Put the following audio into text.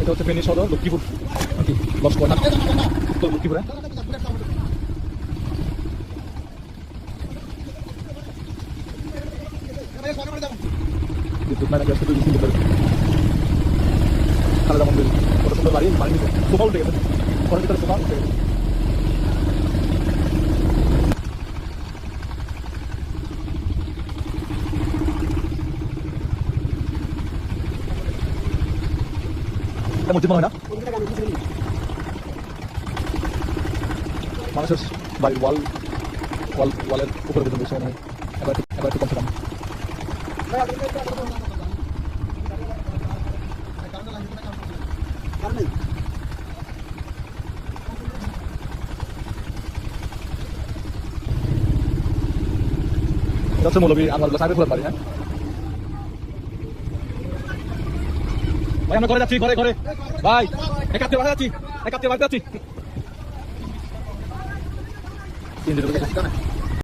এটা হচ্ছে ফেনী সদর, লক্ষ্মীপুর। লক্ষ্মীপুরে? বিদ্যুৎ নাকি? আজকে দুই দিন খালেদা মন্দির। কত সুন্দর বাড়ি বাড়ি সোফা উঠে গেছে। ঘরের ভিতরে সোফা উঠে গেছে? এটা মসজিদ মনে হয় না? মানুষের বাড়ির ওয়াল ওয়াল, ওয়ালের উপরে বেতন বেশি মনে হয়। এবার এবার একটু কমছে দাম। এটা হচ্ছে মৌলবী আনোয়ারুল্লাহ সাহেবের ফুলের বাড়ি হ্যাঁ? ভাই আমরা ঘরে যাচ্ছি ঘরে ঘরে। ভাই একাত্তর বাড়ি যাচ্ছি একাত্তর বাড়িতে যাচ্ছি।